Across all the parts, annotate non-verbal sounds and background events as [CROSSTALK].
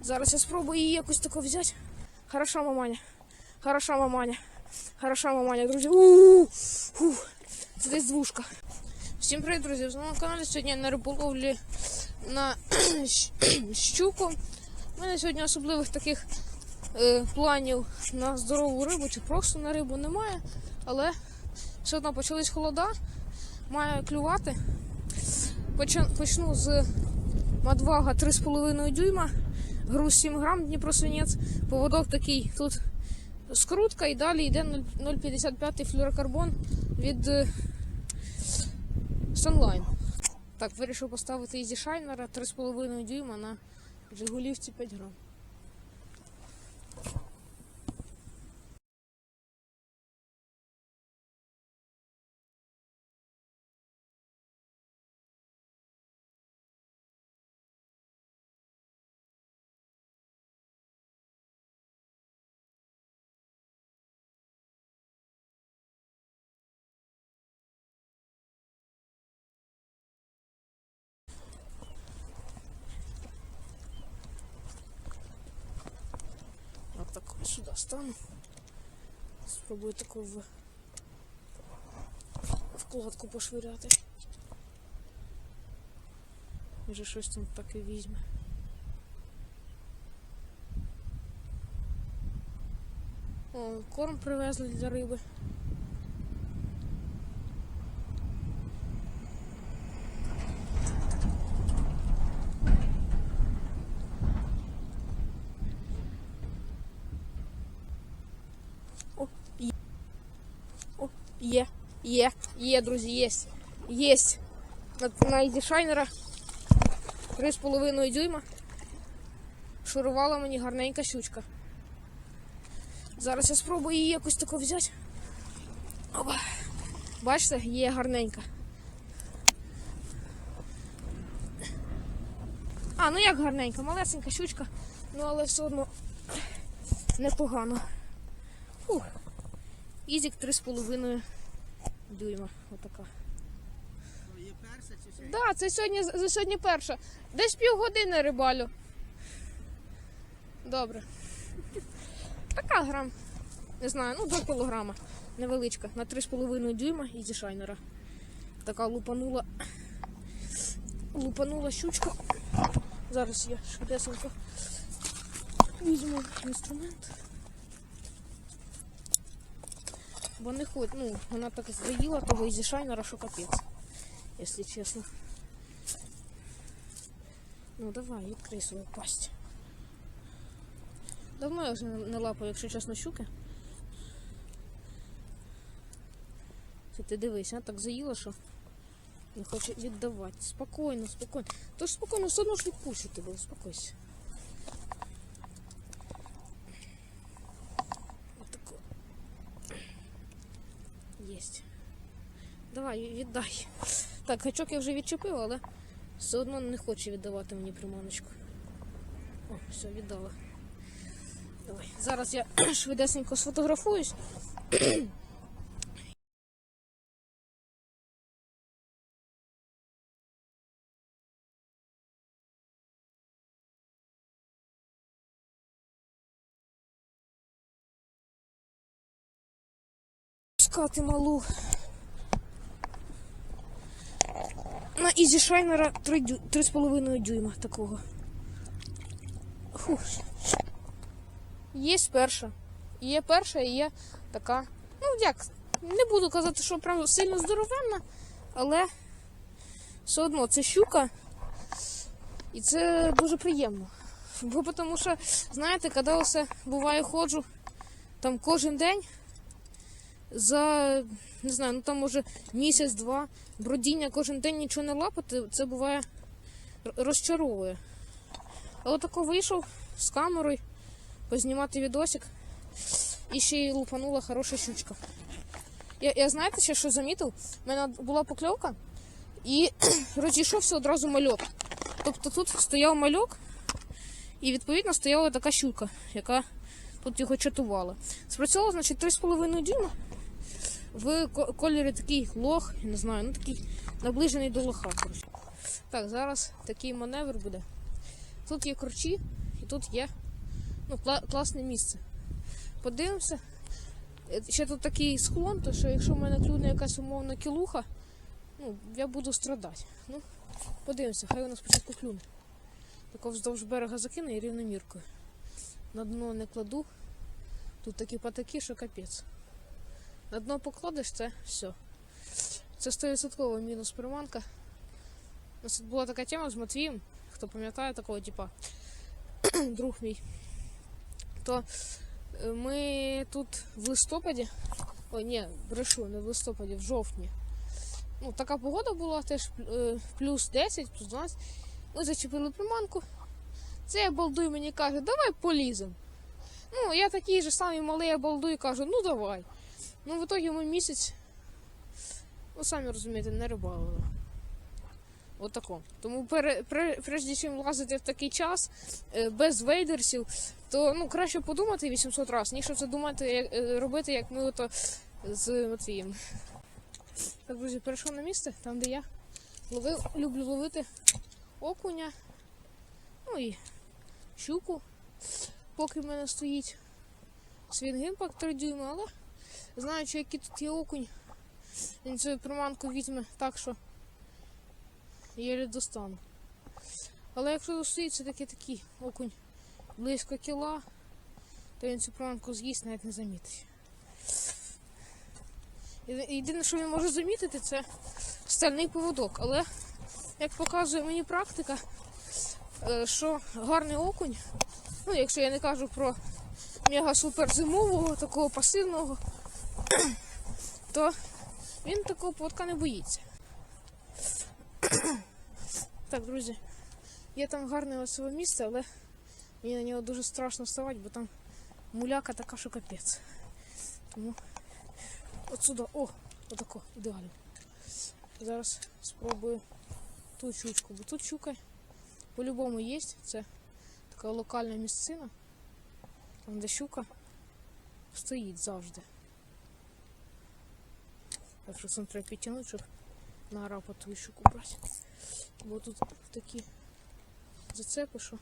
Зараз я спробую її якось тако взяти. Хороша маманя. Хороша маманя. Хороша маманя, друзі. У-у-у. Це десь двушка. Всім привіт, друзі! В моєму каналі сьогодні на риболовлі на [CLEARS THROAT] щуку. У мене сьогодні особливих таких е, планів на здорову рибу чи просто на рибу немає. Але все одно почались холода, має клювати. Почну з Мадвага 3,5 дюйма, груз 7 грам Дніпросвинець, поводок такий тут скрутка і далі йде 0,55 флюрокарбон від е, Sunline. Так, вирішив поставити Easy шайнера 3,5 дюйма на Жигулівці 5 грам. Сюда стану. Спробую таку в вкладку пошвиряти. Може щось там так і візьме. О, корм привезли для риби. Є. Є. Є, друзі, є. Єсть. На, Шайнера 3,5 дюйма. Шурувала мені гарненька щучка. Зараз я спробую її якось тако взяти. Опа. Бачите, є гарненька. А, ну як гарненька, малесенька щучка, ну але все одно непогано. Фух. Ізік 3,5 дюйма. Отака. Є перша чи що? Да, це сьогодні, за сьогодні перша. Десь півгодини рибалю. Добре. Така грам. Не знаю, ну 2 кілограма. Невеличка. На 3,5 дюйма і зі шайнера. Така лупанула. Лупанула щучка. Зараз я швидесенько візьму інструмент. Бо не хоч, ну, вона так заїла того ізі шайнера, що капець, якщо чесно. Ну давай, відкрий свою пасть. Давно я вже не лапаю, якщо чесно, щуки. Це ти дивись, а так заїла, що не хоче віддавати. Спокійно, спокійно. Тож спокійно, все одно ж відпущу тебе, успокойся. Отако. Єсть. Давай, віддай. Так, гачок я вже відчепив, але все одно не хоче віддавати мені приманочку. О, все, віддала. Давай. Зараз я [CLEARS THROAT] швидесенько сфотографуюсь. Пускати малу. На Ізі Шайнера 3,5 дюйма такого. Фух. Є перша. Є перша і є така. Ну, як, не буду казати, що прям сильно здоровенна, але все одно це щука. І це дуже приємно. Бо тому що, знаєте, коли все буває ходжу там кожен день за не знаю, ну там може місяць-два бродіння кожен день нічого не лапати, це буває розчаровує. Але тако вийшов з камерою познімати відосик і ще й лупанула хороша щучка. Я, я знаєте, ще що замітив? У мене була покльовка і [CLEARS THROAT] розійшовся одразу мальок. Тобто тут стояв мальок, і відповідно стояла така щука, яка тут його чатувала. Спрацьовувала, значить, 3,5 дюйма в кольорі такий лох, не знаю, ну такий наближений до лоха. Коротше. Так, зараз такий маневр буде. Тут є корчі, тут є ну, кла- класне місце. Подивимося. Е, Ще тут такий склон, то що якщо в мене клюне якась умовна кілуха, ну, я буду страдати. Ну, подивимося, хай вона спочатку клюне. Тако вздовж берега закине і рівноміркою. На дно не кладу. Тут такі патаки, що капець. На дно покладеш, це все. Це 100% мінус приманка. У нас була така тема з Матвієм, хто пам'ятає такого, типа [CLEARS THROAT] друг мій. То е, ми тут в листопаді. Ой, ні, брешу, не в листопаді, в жовтні. Ну, така погода була теж е, плюс 10, плюс 12. Ми зачепили приманку. Це балдуй мені каже, давай полізем. Ну, я такий же самий малий балдуй кажу, ну давай. Ну, в итоге ми місяць, ну самі розумієте, не рибалили. Отако. Тому пере, пре, прежде чим лазити в такий час е, без вейдерсів, то ну, краще подумати 800 разів, ніж це думати, е, робити, як ми ото з Матвієм. Так, друзі, перейшов на місце, там, де я ловив, люблю ловити окуня, ну і щуку, поки в мене стоїть свінгімпак 3 дюйма, але знаючи, який тут є окунь, він цю приманку візьме так, що єлі достану. Але якщо стоїть все таки такий окунь близько кіла, то він цю приманку з'їсть навіть не замітить. Єдине, що він може замітити, це стальний поводок. Але, як показує мені практика, е, що гарний окунь, ну якщо я не кажу про мега-супер зимового, такого пасивного, то він такого поводка не боїться. Так, друзі, є там гарне оцеве місце, але мені на нього дуже страшно вставати, бо там муляка така, що капець. Тому от сюди, о, отако, ідеально. Зараз спробую ту щучку, бо тут щука по-любому є. Це така локальна місцина, там де щука стоїть завжди. Так що це треба підтягнути, щоб на арапа ту щуку брати. Бо тут такі зацепи, що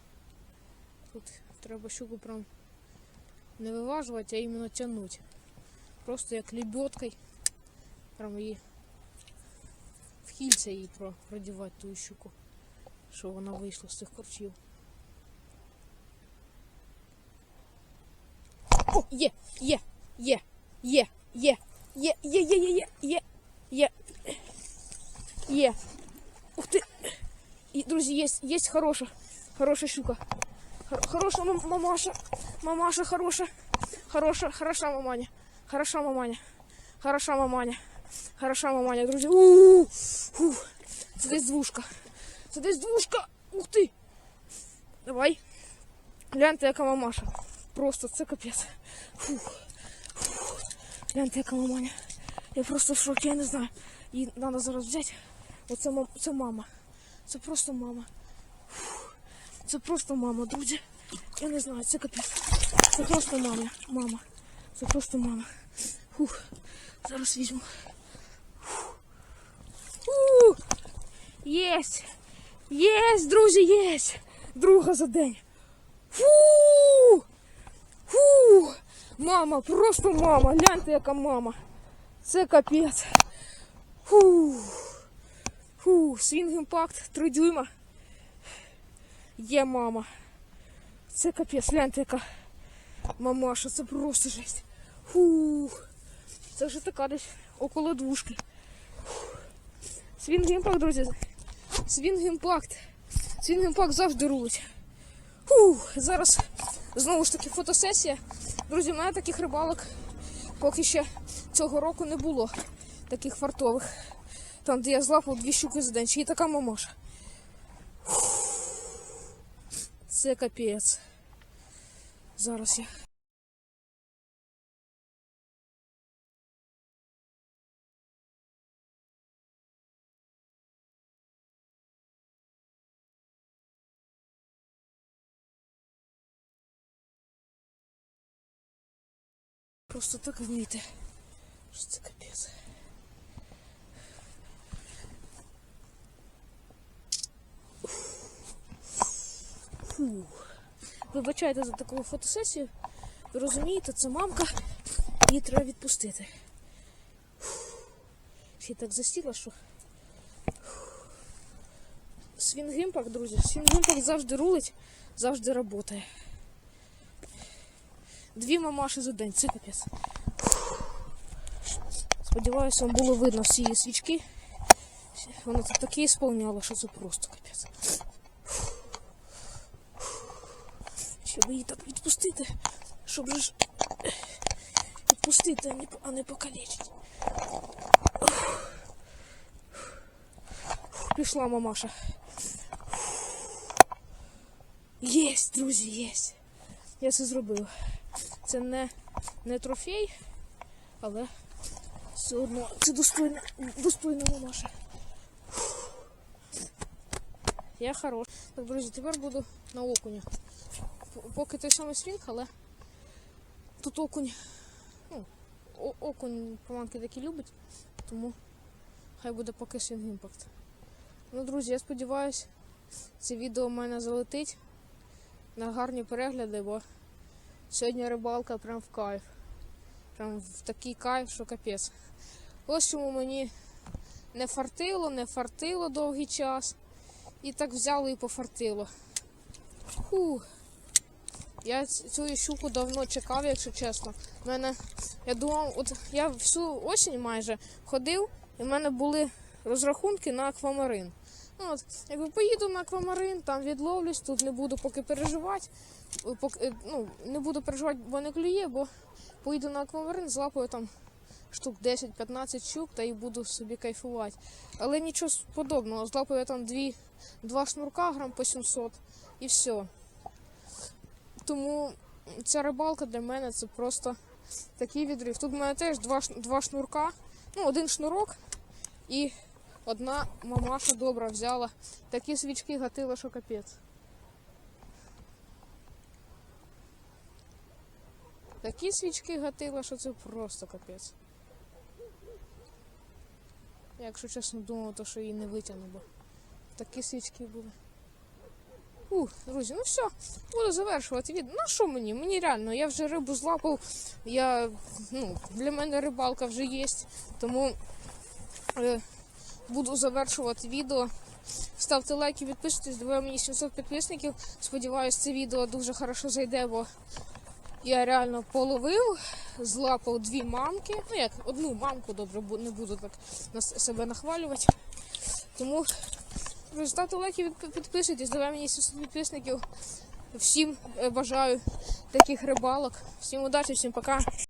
тут треба щуку прям не виважувати, а іменно тягнути. Просто як лебедкою. Прям її в кільця її про- продівати ту щуку, що вона вийшла з цих корчів. О, є, є, є, є, є, Є, є, є, є, є, є, є. Ух ты. И, друзья, есть, есть хорошая, хорошая щука. Хор хорошая мамаша, мамаша хорошая, хорошая, хороша маманя, хороша маманя, хороша маманя, хороша маманя, друзья. У -у -у. Фу. Здесь двушка, здесь двушка, ух ты. Давай. Глянь, ты, яка мамаша. Просто це капец. Фух. Гляньте, яка маманя. Я просто в шокі, я не знаю. Її треба зараз взяти. Оце мам... це мама. Це просто мама. Фух. Це просто мама, друзі. Я не знаю, це капець. Це просто мама. Мама. Це просто мама. Фух. Зараз візьму. Фух. Єсть. Єсть, друзі, єсть. Друга за день. Фу. Фу. Мама, просто мама. Гляньте, яка мама. Це капець. Фу. Фу, свінг імпакт 3 дюйма. Є мама. Це капець, гляньте, яка мамаша, це просто жесть. Фу. Це вже така десь около двушки. Свінг імпакт, друзі. Свінг імпакт. Свінг імпакт завжди рулить. Фу. Зараз знову ж таки фотосесія. Друзі, в мене таких рибалок поки ще цього року не було. Таких фартових. Там, де я злапав дві щуки за день, ще й така мамаша. Це капець. Зараз я. Просто так вміти. Що це капець. Фу. вибачайте за таку фотосесію. Ви розумієте, це мамка, її треба відпустити. Ще так засіла, що. Свінгімпак, друзі, свінгімпак завжди рулить, завжди працює. Дві мамаші за день, це капець. Сподіваюся, вам було видно всі її свічки. Вона тут таке ісполняла, що це просто капець. Щоб її так відпустити, щоб же ж відпустити, а не, а не покалечити. Пішла мамаша. Єсть, друзі, єсть. Я це зробив. Це не, не трофей, але все одно це достойна, достойна мамаша. Я хорош. Так, друзі, тепер буду на окуня. Поки той самий свінг, але тут окунь. Ну, окунь поманки такі любить, тому хай буде поки свінг імпакт. Ну, друзі, я сподіваюся, це відео в мене залетить на гарні перегляди, бо сьогодні рибалка прям в кайф. Прям в такий кайф, що капець. Ось чому мені не фартило, не фартило довгий час. І так взяло і пофартило. Фух. Я цю щуку давно чекав, якщо чесно. В мене, я думав, от я всю осінь майже ходив, і в мене були розрахунки на аквамарин. Ну, от, якби поїду на аквамарин, там відловлюсь, тут не буду поки переживати. Е, е, ну, не буду переживати, бо не клює, бо поїду на аквамарин, злапаю там штук 10-15 щук та і буду собі кайфувати. Але нічого подобного. Злапаю я там дві, два шнурка грам по 700 і все. Тому ця рибалка для мене це просто такий відрив. Тут в мене теж два, два шнурка, ну, один шнурок і одна мамаша добра взяла. Такі свічки гатила, що капець. Такі свічки гатила, що це просто капець. Якщо чесно, думав, то, що її не витягну, бо такі свічки були. Ух, друзі, ну все, буду завершувати відео. Ну що мені? Мені реально, я вже рибу злапав. Я, ну, для мене рибалка вже є, тому е, буду завершувати відео. Ставте лайки, підписуйтесь, давай мені 700 підписників. Сподіваюсь, це відео дуже хорошо зайде, бо я реально половив, злапав дві мамки. Ну як, одну мамку добре, бо не буду так себе нахвалювати. Тому результати лайків підписуйтесь, давай мені 700 підписників. Всім е, бажаю таких рибалок. Всім удачі, всім пока.